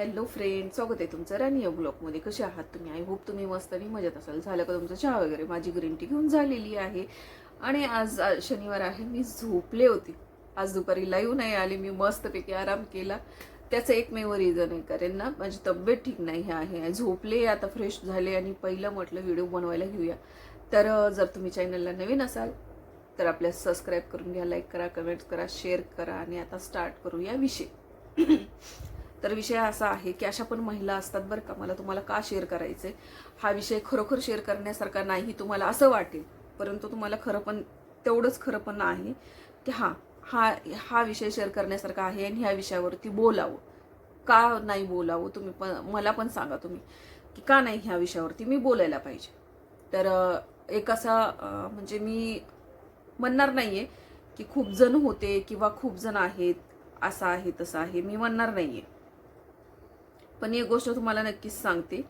Hello friend स्वागत आहे तुमचं राणी या ब्लॉगमध्ये कसे आहात तुम्ही? आय होप तुम्ही मस्त आणि मजेत असाल. झालं का तुमचं चहा वगैरे? माझी ग्रीन टी घेऊन झालेली आहे. आणि आज आज शनिवार आहे. मी झोपले होते. आज दुपारी लाईव्ह नाही आली. मी मस्तपैकी आराम केला. त्याचं एकमेव रिझन आहे. कारण ना माझी तब्येत ठीक नाही आहे. झोपले आता फ्रेश झाले आणि पहिलं म्हटलं व्हिडिओ बनवायला घेऊया. तर जर तुम्ही चॅनलला नवीन असाल तर आपल्या सबस्क्राईब करून घ्या लाईक करा कमेंट करा शेअर करा आणि आता स्टार्ट करूया विषय. तर विषय असा आहे की अशा पण महिला असतात बरं का मला तुम्हाला का शेअर करायचंय? हा विषय खरोखर शेअर करण्यासारखा नाही तुम्हाला असं वाटेल परंतु तुम्हाला खरं पण तेवढंच खरं पण आहे की हां हा हा विषय शेअर करण्यासारखा आहे आणि ह्या विषयावरती बोलावं. का नाही बोलावं? तुम्ही पण मला पण सांगा तुम्ही की का नाही ह्या विषयावरती मी बोलायला पाहिजे. तर एक असा म्हणजे मी म्हणणार नाही आहे की खूप जण होते किंवा खूप जण आहेत असं आहे तसं आहे मी म्हणणार नाही आहे पण एक गोष्ट तुम्हाला नक्कीच सांगते.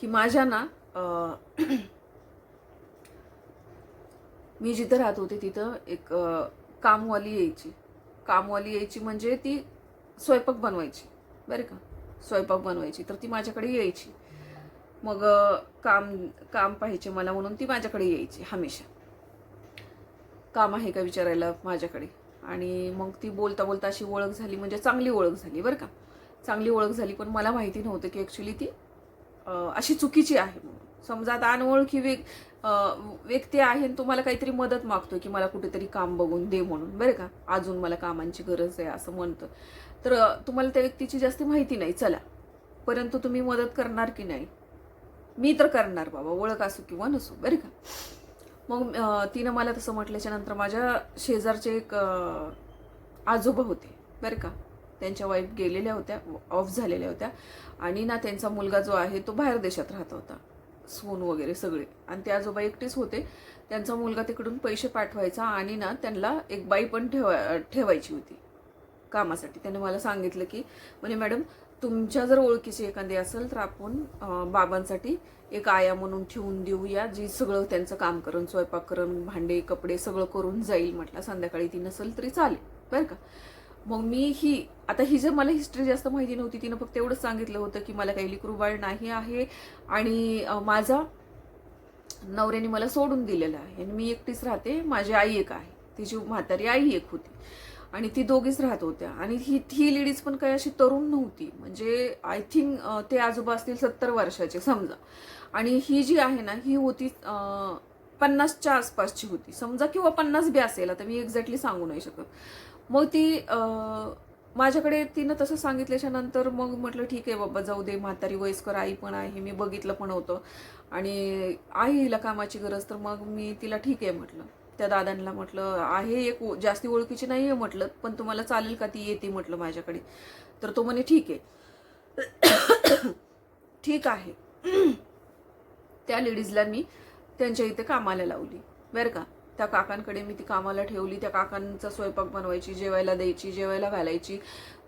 की माझ्या ना मी जिथं राहत होते तिथं एक कामवाली यायची. कामवाली यायची म्हणजे ती स्वयंपाक बनवायची. बरं का? स्वयंपाक बनवायची. तर ती माझ्याकडे यायची. मग काम काम पाहिजे मला म्हणून ती माझ्याकडे यायची हमेशा. काम आहे का विचारायला माझ्याकडे? आणि मग ती बोलता बोलता अशी ओळख झाली म्हणजे चांगली ओळख झाली बरं का. चांगली ओळख झाली पण मला माहिती नव्हतं की ॲक्च्युली ती अशी चुकीची आहे म्हणून. समजा आता अनोळखी वेग व्यक्ती आहे आणि तुम्हाला काहीतरी मदत मागतोय की मला कुठेतरी काम बघून दे म्हणून बरं का. अजून मला कामांची गरज आहे असं म्हणतं तर तुम्हाला त्या व्यक्तीची जास्त माहिती नाही चला. परंतु तुम्ही मदत करणार की नाही? मी तर करणार बाबा ओळख असू किंवा नसू बरं का. मग तिनं मला तसं म्हटल्याच्या नंतर माझ्या शेजारचे एक आजोबा होते बरं का. त्यांच्या वाईफ गेलेल्या होत्या ऑफ झालेल्या होत्या. आणि ना त्यांचा मुलगा जो आहे तो बाहेर देशात राहत होता. सोन वगैरे सगळे. आणि ते आजोबा एकटेच होते. त्यांचा मुलगा तिकडून पैसे पाठवायचा आणि ना त्यांना एक बाई पण ठेवा ठेवायची होती कामासाठी. त्याने मला सांगितलं की म्हणे मॅडम तुमच्या जर ओळखीची एखादी असेल तर आपण बाबांसाठी एक आया म्हणून ठेवून देऊया जी सगळं त्यांचं काम करून स्वयंपाक करून भांडे कपडे सगळं करून जाईल म्हटलं. संध्याकाळी ती नसेल तरी चालेल बरं का? मग मी ही आता ही जर मला हिस्ट्री जास्त माहिती नव्हती तिनं फक्त एवढंच सांगितलं होतं की मला काही लिकरू नाही आहे आणि माझा नवऱ्याने मला सोडून दिलेला आहे. आणि मी एकटीच राहते माझी आई एक आहे. तिची म्हातारी आई एक होती. आणि ती दोघीच राहत होत्या. आणि ही ही लेडीज पण काही अशी तरुण नव्हती. म्हणजे आय थिंक ते आजोबा असतील सत्तर वर्षाचे समजा. आणि ही जी आहे ना ही होती पन्नासच्या आसपासची होती. समजा किंवा पन्नास बी असेल आता मी एक्झॅक्टली सांगू नाही शकत. मग ती माझ्याकडे तिनं तसं सांगितल्याच्या नंतर मग म्हटलं ठीक आहे बाबा जाऊ दे म्हातारी वयस्कर आई पण आहे मी बघितलं पण होतं. आणि आई हिला कामाची गरज तर मग मी तिला ठीक आहे म्हटलं. त्या दादांना म्हटलं आहे एक जास्ती ओळखीची नाही आहे म्हटलं पण तुम्हाला चालेल का ती येते म्हटलं माझ्याकडे. तर तो म्हणे ठीक आहे. ठीक आहे. त्या लेडीजला मी त्यांच्या इथे कामाला लावली. बरं का? त्या काकांकडे मी ती कामाला ठेवली. त्या काकांचा स्वयंपाक बनवायची जेवायला द्यायची जेवायला घालायची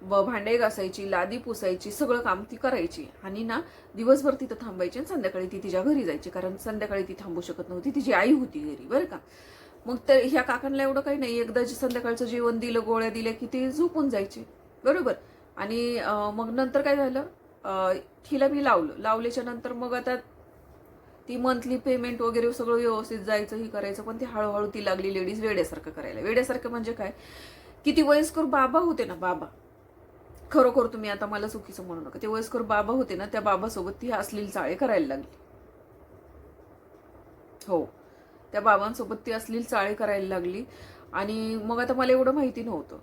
ब भांडे घासायची लादी पुसायची सगळं काम ती करायची. आणि ना दिवसभर तिथं थांबायची आणि संध्याकाळी ती तिच्या घरी जायची कारण संध्याकाळी ती थांबू शकत नव्हती. तिची आई होती घरी. बरं का? मग तर ह्या काकांना एवढं काही नाही. एकदा जे संध्याकाळचं जेवण दिलं गोळ्या दिल्या की ते झोपून जायचे. बरोबर? आणि मग नंतर काय झालं? हिला मी लावलं. लावल्याच्या नंतर मग आता ती मंथली पेमेंट वगैरे सगळं व्यवस्थित जायचं हे करायचं पण ती हळूहळू ती लागली लेडीज वेड्यासारखं करायला. वेड्यासारखं म्हणजे काय? किती वयस्कर बाबा होते ना बाबा. खरोखर तुम्ही आता मला चुकीचं म्हणू नका. ते वयस्कर बाबा होते ना त्या बाबासोबत ती असलेली चाळे करायला लागली. हो. त्या बाबांसोबत ती अश्लील चाळे करायला लागली. आणि मग आता मला एवढं माहिती नव्हतं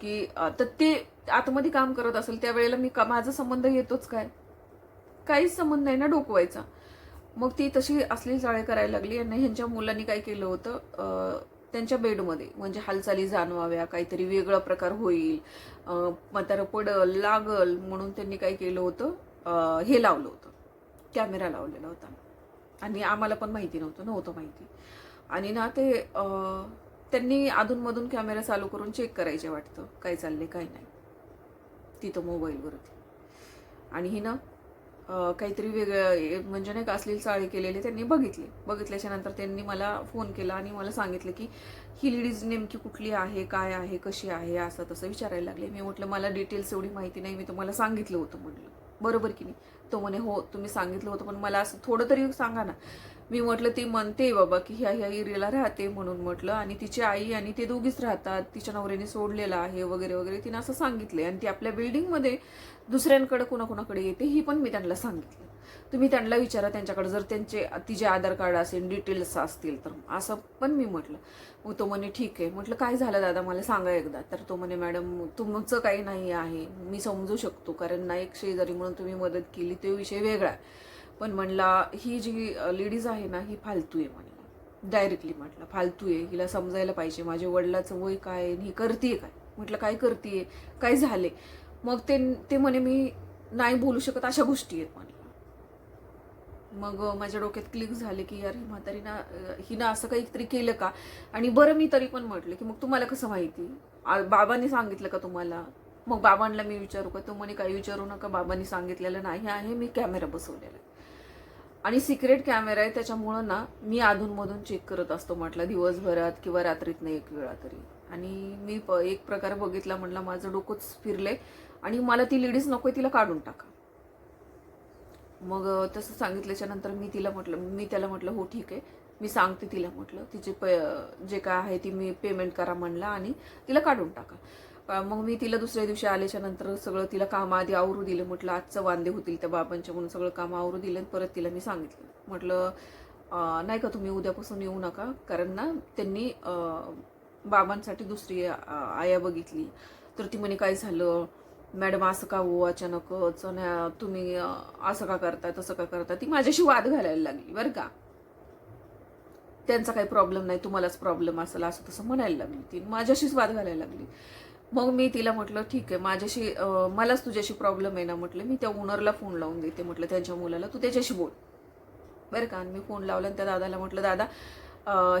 की तर ते आतमध्ये काम करत असेल त्यावेळेला मी का माझा संबंध येतोच काय? काहीच संबंध नाही ना डोकवायचा. मग ती तशी असली चाळे करायला लागली आणि ह्यांच्या मुलांनी काय केलं होतं त्यांच्या बेडमध्ये म्हणजे हालचाली जाणवाव्या काहीतरी वेगळा प्रकार होईल म्हातारं पडल लागल म्हणून त्यांनी काय केलं होतं हे लावलं होतं. कॅमेरा लावलेला होता. आणि आम्हाला पण माहिती नव्हतं नव्हतं माहिती. आणि ना ते त्यांनी अधूनमधून कॅमेरा चालू करून चेक करायचे वाटतं काय चालले काय नाही. तिथं मोबाईलवरती. आणि ही ना काहीतरी वेगळं म्हणजे नाही का असलेली चाळी केलेली त्यांनी बघितली. बघितल्याच्या नंतर त्यांनी मला फोन केला आणि मला सांगितलं की ही लेडीज नेमकी कुठली आहे काय आहे कशी आहे असं तसं विचारायला लागले. मी म्हटलं मला डिटेल्स एवढी माहिती नाही मी तुम्हाला सांगितलं होतं म्हटलं बरोबर की नाही? तो म्हणे हो तुम्ही सांगितलं होतं पण मला असं थोडं तरी सांगा ना. मी म्हटलं ती म्हणते बाबा की ह्या ह्या एरियाला राहते म्हणून म्हटलं आणि तिची आई आणि ते दोघीच राहतात तिच्या नवऱ्याने सोडलेलं आहे वगैरे वगैरे तिनं असं सांगितलं आणि ती आपल्या बिल्डिंगमध्ये दुसऱ्यांकडे कुणाकुणाकडे येते ही पण मी त्यांना सांगितलं तुम्ही त्यांना विचारा त्यांच्याकडे. जर त्यांचे तिचे आधार कार्ड असेल डिटेल्स असतील तर असं पण मी म्हटलं. मग तो म्हणे ठीक आहे. म्हटलं काय झालं दादा? मला सांगा एकदा. तर तो म्हणे मॅडम तुमचं काही नाही आहे. मी समजू शकतो कारण ना एक शेजारी म्हणून तुम्ही मदत केली तो विषय वेगळा आहे. पण म्हणला ही जी लेडीज आहे ना ही फालतू आहे म्हणे. डायरेक्टली म्हटलं फालतू आहे. हिला समजायला पाहिजे. माझ्या वडिलाचं वय काय आणि ही करते काय? म्हटलं काय करते काय झाले मग ते ते म्हणे मी नाही बोलू शकत अशा गोष्टी आहेत म्हणे. मग माझ्या डोक्यात क्लिक झाले की यार ही म्हातारीना हिनं असं काहीतरी केलं का? आणि बरं मी तरी पण म्हटलं की मग तुम्हाला कसं माहिती? आ- बाबांनी सांगितलं का तुम्हाला? मग बाबांना मी विचारू का तो म्हणे काही विचारू नका बाबांनी सांगितलेलं नाही आहे मी कॅमेरा बसवलेला आहे. आणि सिक्रेट कॅमेरा आहे त्याच्यामुळं ना मी अधूनमधून चेक करत असतो म्हटलं दिवसभरात किंवा रात्रीत नाही एक वेळा तरी. आणि मी प एक प्रकार बघितला म्हटलं माझं डोकंच फिरलंय. आणि मला ती लेडीज नकोय तिला काढून टाका. मग तसं सांगितल्याच्या नंतर मी तिला म्हटलं मी त्याला म्हटलं हो ठीक आहे. मी सांगते तिला म्हटलं तिचे प जे काय आहे ती मी पेमेंट करा म्हणला आणि तिला काढून टाका. मग मी तिला दुसऱ्या दिवशी आल्याच्यानंतर सगळं तिला काम आधी आवरू दिलं म्हटलं आजचं वांदे होतील त्या बाबांच्या म्हणून सगळं काम आवरू दिलं परत तिला मी सांगितलं. म्हटलं नाही का तुम्ही उद्यापासून येऊ नका कारण ना त्यांनी बाबांसाठी दुसरी आया बघितली. तर ती म्हणे काय झालं? मॅडम असं का हो अचानकच? तुम्ही असं का करता तसं का करता ती माझ्याशी वाद घालायला लागली बरं का? त्यांचा काही प्रॉब्लेम नाही तुम्हालाच प्रॉब्लेम असेल असं तसं म्हणायला लागली ती. माझ्याशीच वाद घालायला लागली. मग मी तिला म्हटलं ठीक आहे माझ्याशी मलाच तुझ्याशी प्रॉब्लेम आहे ना म्हटलं. मी त्या ओनरला फोन लावून देते म्हटलं त्यांच्या मुलाला तू त्याच्याशी बोल. बरं का? आणि मी फोन लावला आणि त्या दादाला म्हटलं दादा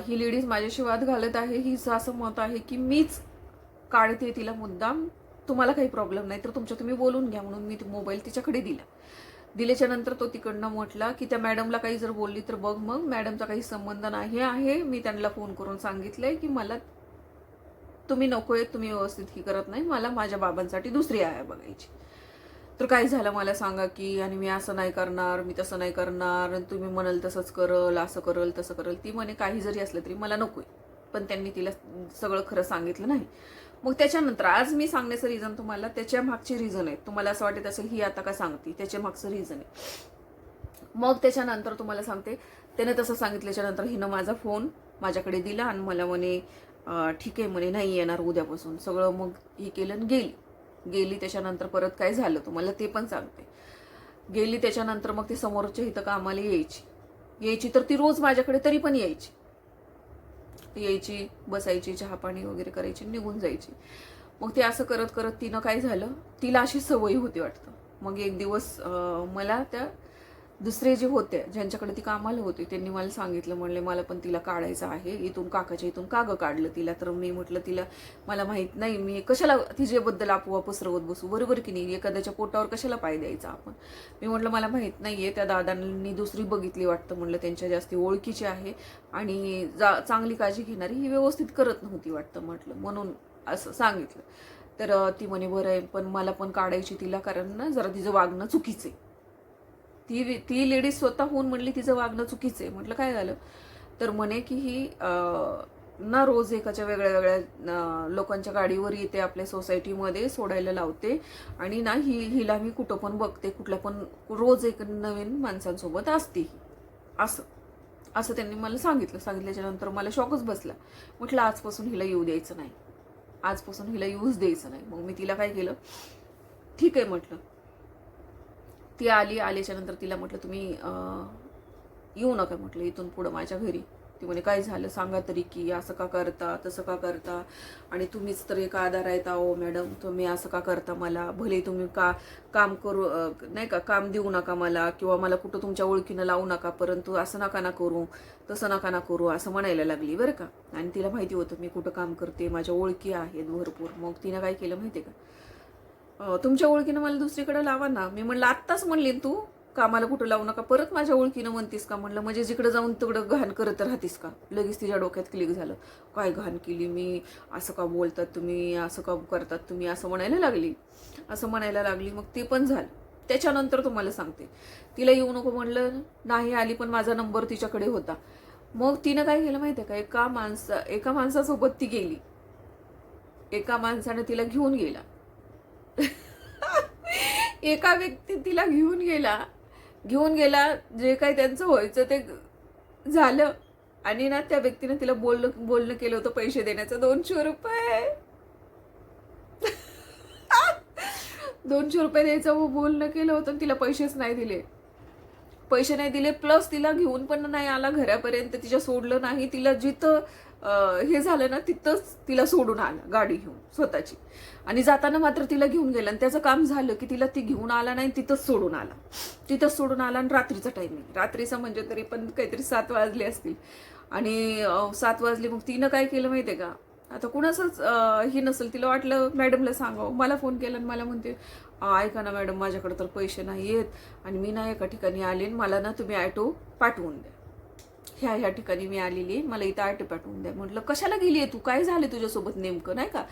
ही लेडीज माझ्याशी वाद घालत आहे. हिचं असं मत आहे की मीच काढते तिला मुद्दाम तुम्हाला काही प्रॉब्लेम नाही तर तुमच्या तुम्ही बोलून घ्या म्हणून मी मोबाईल तिच्याकडे दिला. दिल्याच्या नंतर तो तिकडनं म्हटला की त्या मॅडमला काही जर बोलली तर बघ मग मॅडमचा काही संबंध नाही आहे. मी त्यांना फोन करून सांगितलंय की मला तुम्ही नकोय तुम्ही व्यवस्थित ही करत नाही. मला माझ्या बाबांसाठी दुसरी आहे बघायची. तर काय झालं मला सांगा की आणि मी असं नाही करणार मी तसं नाही करणार तुम्ही म्हणाल तसंच करल असं करल तसं करल. ती म्हणे काही जरी असलं तरी मला नकोय. पण त्यांनी तिला सगळं खरं सांगितलं नाही. मग त्याच्यानंतर आज मी सांगण्याचं रिझन तुम्हाला त्याच्या मागचे रिझन आहे. तुम्हाला असं वाटत असेल ही आता का सांगते? त्याच्या मागचं रिझन आहे. मग त्याच्यानंतर तुम्हाला सांगते त्याने तसं सांगितल्याच्या नंतर हिनं माझा फोन माझ्याकडे दिला आणि मला म्हणे ठीक आहे म्हणे नाही येणार उद्यापासून. सगळं मग हे केलं आणि गेली. गेली त्याच्यानंतर परत काय झालं तुम्हाला ते पण सांगते. गेली त्याच्यानंतर मग ती समोरच्या इथं कामाला यायची. यायची तर ती रोज माझ्याकडे तरी पण यायची. ती यायची बसायची चहा पाणी वगैरे करायची निघून जायची. मग ते असं करत करत तिनं काय झालं? तिला अशी सवय होती वाटतं. मग एक दिवस मला त्या दुसरे जे होते ज्यांच्याकडे ती कामाला होती त्यांनी मला सांगितलं म्हणले मला पण तिला काढायचं आहे. इथून काकाच्या इथून कागं काढलं तिला. तर मी म्हटलं तिला मला माहीत नाही मी कशाला तिच्याबद्दल आपोआप पसरवत बसू? बरोबर की नाही? एखाद्याच्या पोटावर कशाला पाय द्यायचा आपण? मी म्हटलं मला माहीत नाही आहे त्या दादांनी दुसरी बघितली वाटतं म्हणलं त्यांच्या जास्ती ओळखीची आहे आणि जा चांगली काळजी घेणारी ही व्यवस्थित करत नव्हती वाटतं म्हटलं म्हणून असं सांगितलं. तर ती म्हणे बरं आहे पण मला पण काढायची तिला कारण ना जरा तिचं वागणं चुकीचं आहे. ती ती लेडीज स्वतःहून म्हणली तिचं वागणं चुकीचं आहे. म्हटलं काय झालं? तर म्हणे की ही ना रोज एकाच्या वेगळ्या वेगळ्या लोकांच्या गाडीवर येते आपल्या सोसायटीमध्ये सोडायला लावते आणि ना ही हिला मी कुठं पण बघते कुठल्या पण रोज एक नवीन माणसांसोबत असते ही. असं असं त्यांनी मला सांगितलं. सांगितल्याच्या नंतर मला शॉकच बसला. म्हटलं आजपासून हिला येऊ द्यायचं नाही. आजपासून हिला यूज द्यायचं नाही. मग मी तिला काय केलं? ठीक आहे म्हटलं. ती आली आल्याच्यानंतर तिला म्हटलं तुम्ही येऊ नका म्हटलं इथून पुढं माझ्या घरी. ती म्हणे काय झालं? सांगा तरी की असं का करता तसं का करता? आणि तुम्हीच तर एक आधार आहेत अहो मॅडम तुम्ही असं का करता मला? भले तुम्ही का काम करू नाही का काम देऊ नका मला किंवा मला कुठं तुमच्या ओळखीनं लावू नका परंतु असं नका ना करू तसं नका ना करू असं म्हणायला लागली बरं का. आणि तिला माहिती होतं मी कुठं काम करते माझ्या ओळखी आहेत भरपूर. मग तिनं काय केलं माहिती आहे का? तुमच्या ओळखीनं मला दुसरीकडे लावा ना. मी म्हणलं आत्ताच म्हणली तू तू कामाला कुठं लावू नका. परत माझ्या ओळखीनं म्हणतीस का? म्हणलं म्हणजे जिकडं जाऊन तिकडं घाण करत राहतीस का? लगेच तिच्या डोक्यात क्लिक झालं. काय घाण केली मी? असं का बोलतात तुम्ही? असं का करतात तुम्ही? असं म्हणायला लागली. असं म्हणायला लागली. मग ते पण झालं. त्याच्यानंतर तुम्हाला सांगते. तिला येऊ नको म्हणलं. नाही आली पण माझा नंबर तिच्याकडे होता. मग तिनं काय केलं माहिती आहे का? एका माणसा एका माणसासोबत ती गेली. एका माणसानं तिला घेऊन गेला. एका व्यक्ती तिला घेऊन गेला. घेऊन गेला जे काही त्यांचं व्हायचं ते झालं. आणि ना त्या व्यक्तीने तिला बोलणं बोलणं केलं होतं पैसे देण्याचं. दोनशे रुपये. दोनशे रुपये द्यायचं बोलणं केलं होतं तिला पैसेच नाही दिले. पैसे नाही दिले प्लस तिला घेऊन पण नाही आला घरापर्यंत. तिच्या सोडलं नाही. तिला जिथं हे झालं ना तिथंच तिला सोडून आलं गाडी घेऊन स्वतःची. आणि जाताना मात्र तिला घेऊन गेलं आणि त्याचं काम झालं की तिला ती घेऊन आला नाही तिथंच सोडून आला. तिथंच सोडून आला आणि रात्रीचा टायमिंग रात्रीचा म्हणजे तरी पण काहीतरी सात वाजले असतील. आणि सात वाजले मग तिनं काय केलं माहिती आहे का? आता कुणाचंच हे नसेल. तिला वाटलं मॅडमला सांगावं. मला फोन केला आणि मला म्हणते ऐका ना मॅडम माझ्याकडे तर पैसे नाही आहेत आणि मी ना एका ठिकाणी आले आणि मला ना तुम्ही ॲटो पाठवून द्या. ह्या ह्या ठिकाणी मी आलेली आहे. मला इथं आटो पाठवून द्या. म्हटलं कशाला गेली आहे तू? काय झालं तुझ्यासोबत नेमकं? नाही का?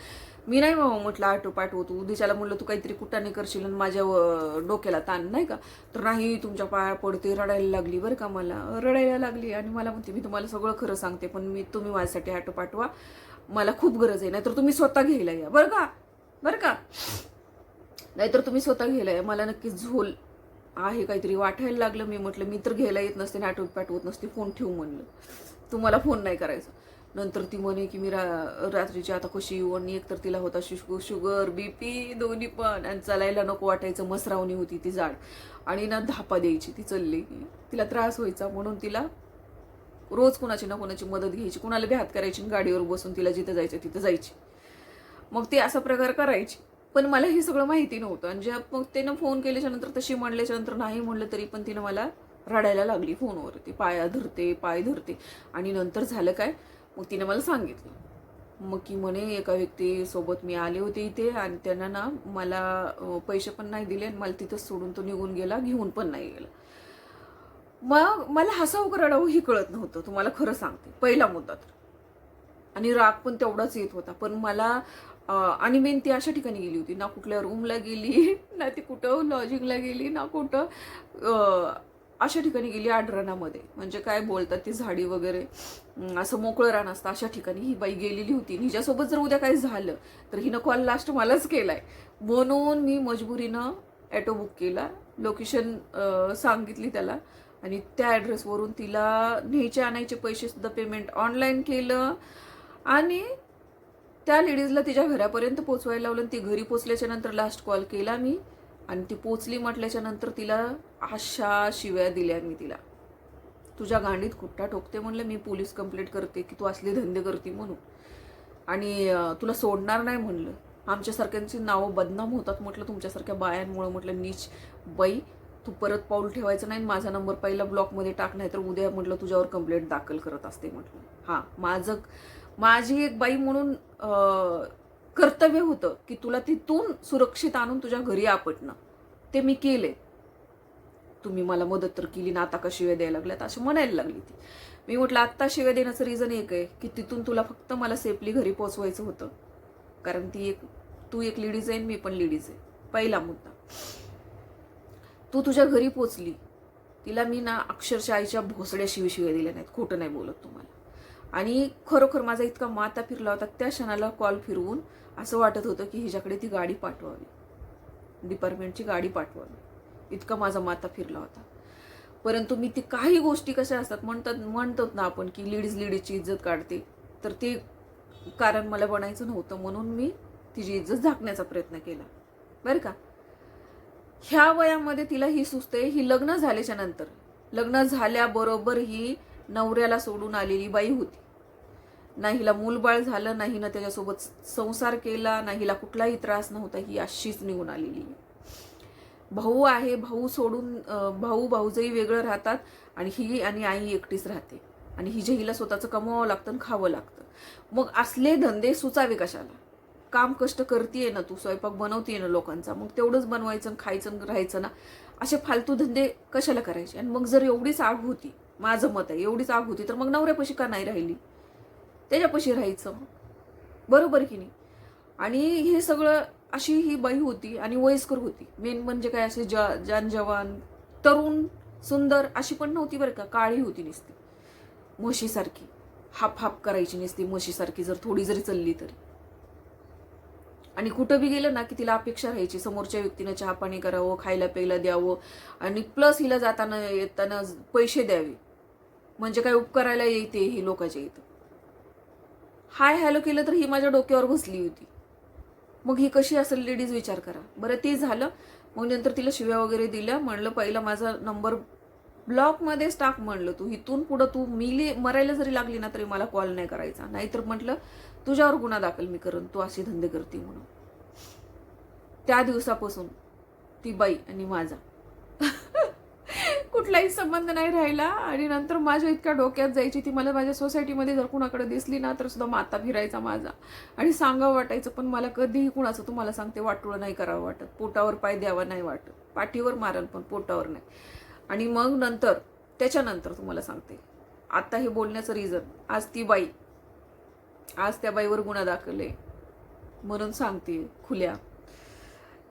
मी नाही बाबा म्हटलं आटो पाठवू तू उद्याच्याला म्हटलं तू काहीतरी कुटाने करशील आणि माझ्या डोक्याला ताण. नाही का? तर नाही तुमच्या पाया पडते रडायला लागली बरं का मला. रडायला लागली आणि मला म्हणते मी तुम्हाला सगळं खरं सांगते पण मी तुम्ही माझ्यासाठी आटो पाठवा मला खूप गरज आहे. नाहीतर तुम्ही स्वतः घ्यायला या. बरं का? बरं का? नाहीतर तुम्ही स्वतः घ्यायला या. मला नक्की झोल आहे काहीतरी वाटायला लागलं. मी म्हटलं मी तर घ्यायला येत नसते आठवत पाठवत नसते. फोन ठेवू म्हणलं. तुम्हाला फोन नाही करायचा. नंतर ती म्हणे की मी रा रात्रीची आता कशी येऊ आणि एकतर तिला होता शु शुगर बी पी दोन्ही पण आणि चालायला नको वाटायचं. मसरावणी होती ती जाड. आणि ना धापा द्यायची. ती चलली. की तिला त्रास व्हायचा. म्हणून तिला रोज कुणाची ना कुणाची मदत घ्यायची. कुणाला बी हात करायची आणि गाडीवर बसून तिला जिथं जायचं तिथं जायची. मग ती असा प्रकार करायची. पण मला हे सगळं माहिती नव्हतं. आणि ज्या मग त्यानं फोन केल्याच्यानंतर तशी म्हणल्याच्यानंतर नाही म्हणलं तरी पण तिनं मला रडायला लागली फोनवरती पाया धरते पाय धरते. आणि नंतर झालं काय? मग तिनं मला सांगितलं. मग की म्हणे एका व्यक्तीसोबत मी आले होते इथे आणि त्यांना ना मला पैसे पण नाही दिले आणि मला तिथंच सोडून तो निघून गेला घेऊन पण नाही गेला. मग मला हसावं का रडावं ही कळत नव्हतं. तुम्हाला खरं सांगते. पहिला मुद्दा तर. आणि राग पण तेवढाच येत होता. पण मला आणि मेन ती अशा ठिकाणी गेली होती. ना कुठल्या रूमला गेली ना ती कुठं लॉजिंगला गेली ना कुठं. अशा ठिकाणी गेली आडरानामध्ये म्हणजे काय बोलतात ती झाडी वगैरे. असं मोकळं रान असतं अशा ठिकाणी ही बाई गेलेली होती. हिच्यासोबत जर उद्या काही झालं तर हिनं कॉल लास्ट मलाच केलाय. म्हणून मी मजबुरीनं ॲटो बुक केला. लोकेशन सांगितली त्याला. आणि त्या ॲड्रेसवरून तिला न्यायचे आणायचे पैसेसुद्धा पेमेंट ऑनलाईन केलं. आणि त्या लेडीजला तिच्या घरापर्यंत पोचवायला लावलं आणि ती घरी पोचल्याच्या नंतर लास्ट कॉल केला मी. आणि ती पोचली म्हटल्याच्या नंतर तिला अशा शिव्या दिल्या मी तिला. तुझ्या गांडीत खुट्टा ठोकते म्हणलं मी पोलीस कंप्लेंट करते की तू असले धंदे करते म्हणून. आणि तुला सोडणार नाही म्हणलं. आमच्यासारख्यांची नावं बदनाम होतात म्हटलं तुमच्यासारख्या बायांमुळं म्हटलं नीच बाई तू परत पाऊल ठेवायचं नाही माझा नंबर पहिला ब्लॉकमध्ये टाक नाही तर उद्या म्हटलं तुझ्यावर कंप्लेंट दाखल करत असते म्हटलं. हां माझं माझी एक बाई म्हणून कर्तव्य होतं की तुला तिथून सुरक्षित आणून तुझ्या घरी आपटणं. ते मी केले. तुम्ही मला मदत तर केली ना आता का शिव्या द्यायला लागल्यात असं म्हणायला लागली ती. मी म्हटलं आत्ता शिव्या देण्याचं रिझन एक आहे की तिथून तुला फक्त मला सेफली घरी पोचवायचं होतं. कारण ती एक तू एक लेडीज आहे मी पण लेडीज आहे. पहिला मुद्दा. तू तुझ्या घरी पोचली. तिला मी ना अक्षरशः आईच्या भोसड्या शिवशिव्या दिल्या नाहीत. खोटं नाही बोलत तुम्हाला आणि खरोखर माझा इतका माता फिरला होता त्या क्षणाला कॉल फिरवून असं वाटत होतं की हिच्याकडे ती गाडी पाठवावी. डिपार्टमेंटची गाडी पाठवावी. इतका माझा माता फिरला होता. परंतु मी ती काही गोष्टी कशा असतात म्हणतात म्हणतात ना आपण की लेडीज लेडीजची इज्जत काढते. तर ते कारण मला बनायचं नव्हतं म्हणून मी तिची इज्जत झाकण्याचा प्रयत्न केला. बरं का? ह्या वयामध्ये तिला ही सुचते ही लग्न झाल्याच्यानंतर. लग्न झाल्याबरोबर ही नवऱ्याला सोडून आलेली बाई होती. ना हिला मूलबाळ झालं नाही ना त्याच्यासोबत संसार केला ना हिला कुठलाही त्रास नव्हता ही अशीच निघून आलेली आहे. भाऊ आहे भाऊ सोडून भाऊ भाऊजही वेगळं राहतात आणि ही आणि आई एकटीच राहते. आणि हिजे हिला स्वतःचं कमवावं लागतं आणि खावं लागतं. मग असले धंदे सुचावे कशाला? काम कष्ट करतीये ना तू स्वयंपाक बनवतीये ना लोकांचा मग तेवढंच बनवायचं आणि खायचं राहायचं ना? असे फालतू धंदे कशाला करायचे? आणि मग जर एवढीच आग होती माझं मत आहे. एवढीच आग होती तर मग नवऱ्यापाशी का नाही राहिली? त्याच्यापाशी राहायचं बरोबर की नाही? आणि हे सगळं अशी ही बाई होती आणि वयस्कर होती. मेन म्हणजे काय असे जा जान जवान तरुण सुंदर अशी पण नव्हती बरं का. काळी होती नुसती. म्हशीसारखी. हाप हाप करायची नुसती म्हशीसारखी जर थोडी जरी चालली तरी. आणि कुठं बी गेलं ना की तिला अपेक्षा राहायची. समोरच्या व्यक्तीनं चहा पाणी करावं खायला प्यायला द्यावं. आणि प्लस हिला जाताना येताना पैसे द्यावे. म्हणजे काय उपकारायला येते ही लोकांच्या इथं? हाय हॅलो केलं तर ही माझ्या डोक्यावर बसली होती. मग ही कशी असेल लेडीज विचार करा. बरं ते झालं. मग नंतर तिला शिव्या वगैरे दिल्या. म्हणलं पहिला माझा नंबर ब्लॉकमध्येच टाक म्हणलं तू. इथून पुढं तू मिली मरायला जरी लागली ना तरी मला कॉल नाही करायचा. नाहीतर म्हटलं तुझ्यावर गुन्हा दाखल मी करेन. तू असे धंदे करते म्हणून. त्या दिवसापासून ती बाई आणि माझा कुठलाही संबंध नाही राहिला आणि नंतर माझ्या इतक्या डोक्यात जायची ती मला माझ्या सोसायटीमध्ये जर कुणाकडे दिसली ना तर सुद्धा माता फिरायचा माझा. आणि सांगावं वाटायचं पण मला कधीही कुणाचं तुम्हाला सांगते वाटोळं नाही करावं वाटत. पोटावर पाय द्यावा नाही वाटत. पाठीवर मारल पण पोटावर नाही. आणि मग नंतर त्याच्यानंतर तुम्हाला सांगते. आत्ता हे बोलण्याचं रिझन आज ती बाई आज त्या बाईवर गुन्हा दाखल आहे. म्हणून सांगते खुल्या.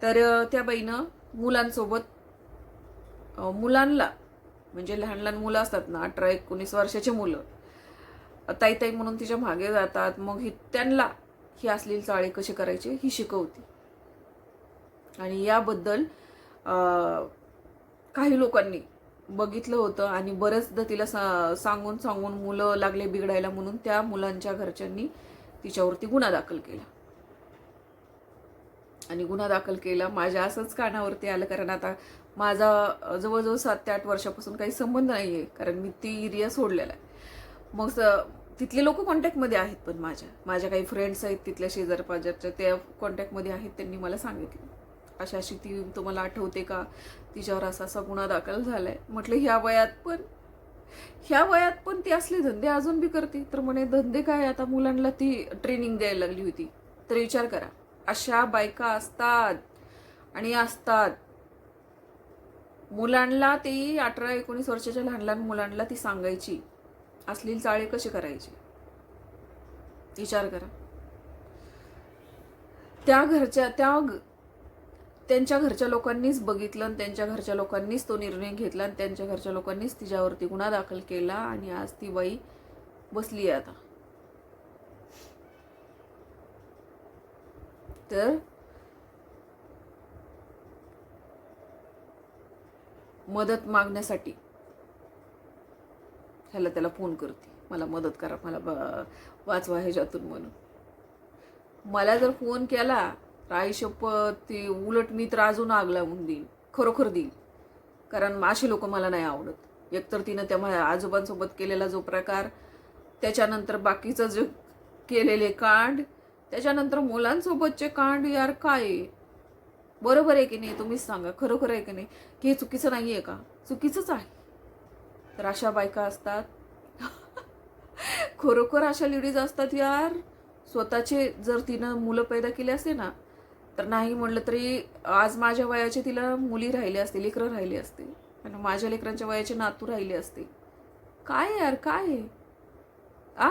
तर त्या बाईनं मुलांसोबत मुलांला मुलांना म्हणजे लहान लहान मुलं असतात ना अठरा एकोणीस वर्षाची मुलं. ताई ताई म्हणून तिच्यामागे जातात मग ही त्यांना ही असलेली चाळी कशी करायची ही शिकवते. आणि याबद्दल काही लोकांनी बघितलं होतं आणि बरेचदा तिला सा सांगून सांगून मुलं लागले बिघडायला म्हणून त्या मुलांच्या घरच्यांनी तिच्यावरती गुन्हा दाखल केला. आणि गुन्हा दाखल केला. माझ्या असंच कानावरती आलं कारण आता माझा जवळजवळ सात ते आठ वर्षापासून काही संबंध नाही आहे कारण मी ती एरिया सोडलेला आहे. मग तिथले लोक कॉन्टॅक्टमध्ये आहेत पण माझ्या. माझ्या काही फ्रेंड्स आहेत तिथल्या शेजार पाजारच्या त्या कॉन्टॅक्टमध्ये आहेत त्यांनी मला सांगितलं. अशा अशी ती तुम्हाला आठवते का? तिच्यावर असा असा गुन्हा दाखल झाला आहे म्हटलं ह्या वयात पण ह्या वयात पण ती असले धंदे अजून बी करते. तर म्हणे धंदे काय? आता मुलांना ती ट्रेनिंग द्यायला लागली होती. तर विचार करा. अशा बायका असतात आणि असतात. मुलांना ती अठरा एकोणीस वर्षाच्या लहान लहान मुलांना ती सांगायची. असलेली चाळे कशी करायची? विचार करा. त्या घरच्या त्या त्यांच्या घरच्या लोकांनीच बघितलं आणि त्यांच्या घरच्या लोकांनीच तो निर्णय घेतला आणि त्यांच्या घरच्या लोकांनीच तिच्यावरती गुन्हा दाखल केला आणि आज ती बाई बसली आहे आता. तर मदत मागण्यासाठी. ह्याला त्याला फोन करते. मला मदत करा मला वाचवा ह्याच्यातून म्हणून. मला जर फोन केला तर आई ती उलट मी तर अजून आग लावून देईन खरोखर देईन. कारण असे लोक मला नाही आवडत. एकतर तिनं त्या माझ्या आजोबांसोबत केलेला जो प्रकार त्याच्यानंतर बाकीचं जे केलेले कांड त्याच्यानंतर मुलांसोबतचे कांड यार काय बरोबर आहे की नाही तुम्हीच सांगा खरोखर आहे की नाही? की हे चुकीचं नाही आहे का? चुकीचंच आहे. तर अशा बायका असतात. खरोखर अशा लेडीज असतात यार. स्वतःचे जर तिनं मुलं पैदा केली असते ना तर नाही म्हणलं तरी आज माझ्या वयाचे तिला मुली राहिले असते लेकरं राहिले असते आणि माझ्या लेकरांच्या वयाचे नातू राहिले असते काय यार काय? आहे? आ?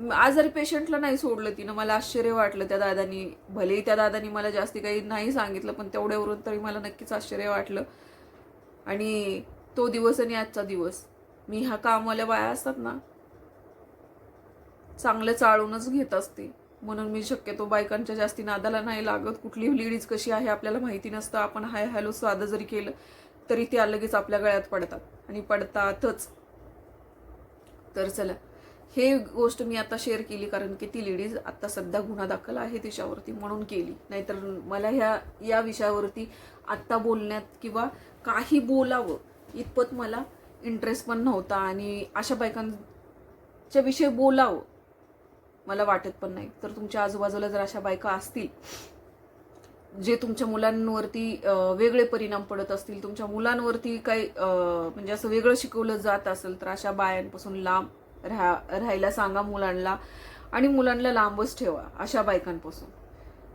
आजारी पेशंटला नाही सोडलं तिनं मला आश्चर्य वाटलं त्या दादानी. भलेही त्या दादानी मला जास्ती काही नाही सांगितलं पण तेवढ्यावरून तरी मला नक्कीच आश्चर्य वाटलं. आणि तो दिवस आणि आजचा दिवस. मी ह्या कामवाल्या बाया असतात ना चांगलं चाळूनच घेत असते. म्हणून मी शक्यतो बायकांच्या जास्ती नादाला नाही लागत. कुठली लेडीज कशी आहे आपल्याला माहिती नसतं. आपण हाय हॅलो साधं जरी केलं तरी त्या लगेच आपल्या गळ्यात पडतात. आणि पडतातच. तर चला हे गोष्ट मी आता शेअर केली कारण की ती लेडीज आता सध्या गुन्हा दाखल आहे तिच्यावरती म्हणून केली. नाहीतर मला ह्या या विषयावरती आत्ता बोलण्यात किंवा काही बोलावं इतपत मला इंटरेस्ट पण नव्हता आणि अशा बायकांच्या विषयी बोलावं मला वाटत पण नाही. तर तुमच्या आजूबाजूला जर अशा बायका असतील जे तुमच्या मुलांवरती वेगळे परिणाम पडत असतील तुमच्या मुलांवरती काही म्हणजे असं वेगळं शिकवलं जात असेल तर अशा बायांपासून लांब राहा राहायला सांगा मुलांना. आणि मुलांना लांबच ठेवा अशा बायकांपासून.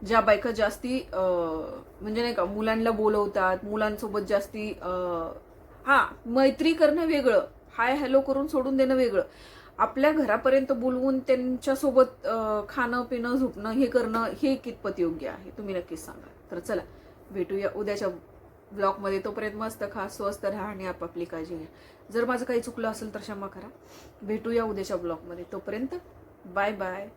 ज्या बायका जास्ती म्हणजे नाही का मुलांना बोलवतात मुलांसोबत जास्ती हां मैत्री करणं वेगळं. हाय हॅलो करून सोडून देणं वेगळं. आपल्या घरापर्यंत बोलवून त्यांच्यासोबत खाणं पिणं झोपणं हे करणं हे कितपत योग्य आहे? तुम्ही नक्कीच सांगा. तर चला भेटूया उद्याच्या ब्लॉगमध्ये. तोपर्यंत मस्त खा स्वस्त राहा आणि आपापली काळजी घ्या. जर माझं काही चुकलं असेल तर क्षमा करा. भेटूया उद्याच्या ब्लॉगमध्ये. तोपर्यंत बाय बाय.